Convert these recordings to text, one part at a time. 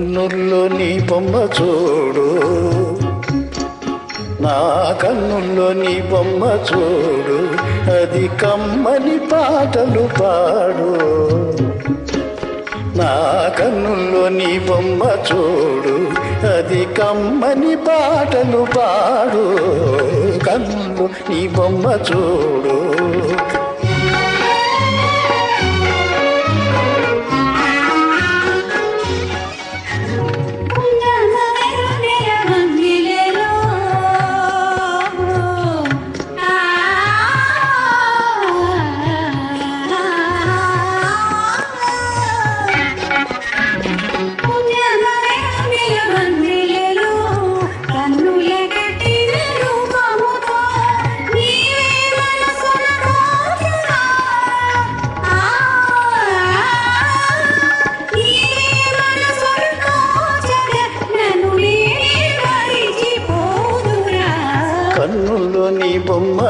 కన్నుల్లో నీ బొమ్మ చూడు. నా కన్నుల్లో నీ బొమ్మ చూడు. అది కమ్మని పాటలు పాడు. నా కన్నుల్లో నీ బొమ్మ చూడు. అది కమ్మని పాటలు పాడు. కన్నుల్లో నీ బొమ్మ చూడు.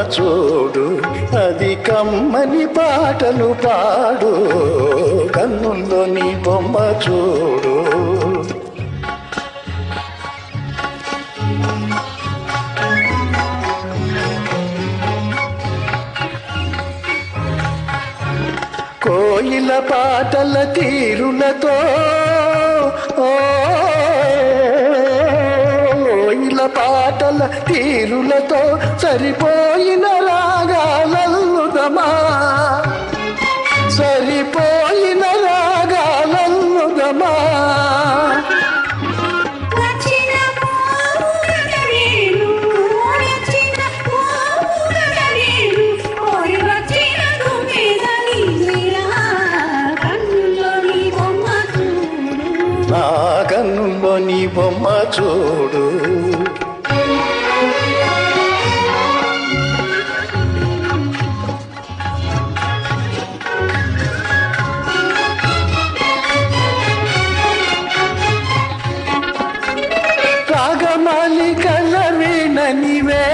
చూడు అది కమ్మని పాటలు పాడు. కన్నుల్లో నీ బొమ్మ చూడు. కోయిల పాటల తీరులతో కోయిల పాటల తీరులతో సరిపోయిన రాగాలల్లుదమా సరిపోయిన రాగాలల్లుదమా నా కన్నుల్లో నీ బొమ్మ చూడు రాగమాలికల వీణనివే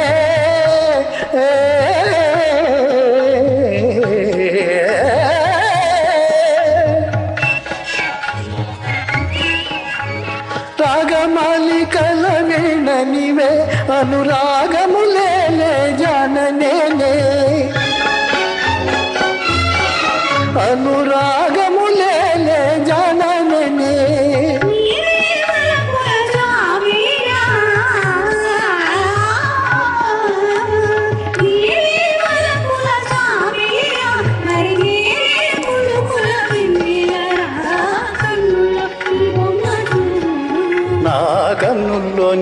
రాగమాలికల వీణనివే అనురాగములేలే జాననేనే. అనురాగములేలే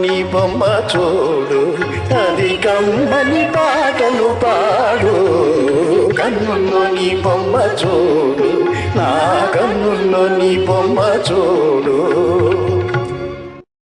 నీ బొమ్మ చూడు అది కమ్మని పాటలు పాడు. కన్నుల్లో నీ బొమ్మ చూడు నా కన్నుల్లో నీ బొమ్మ చూడు.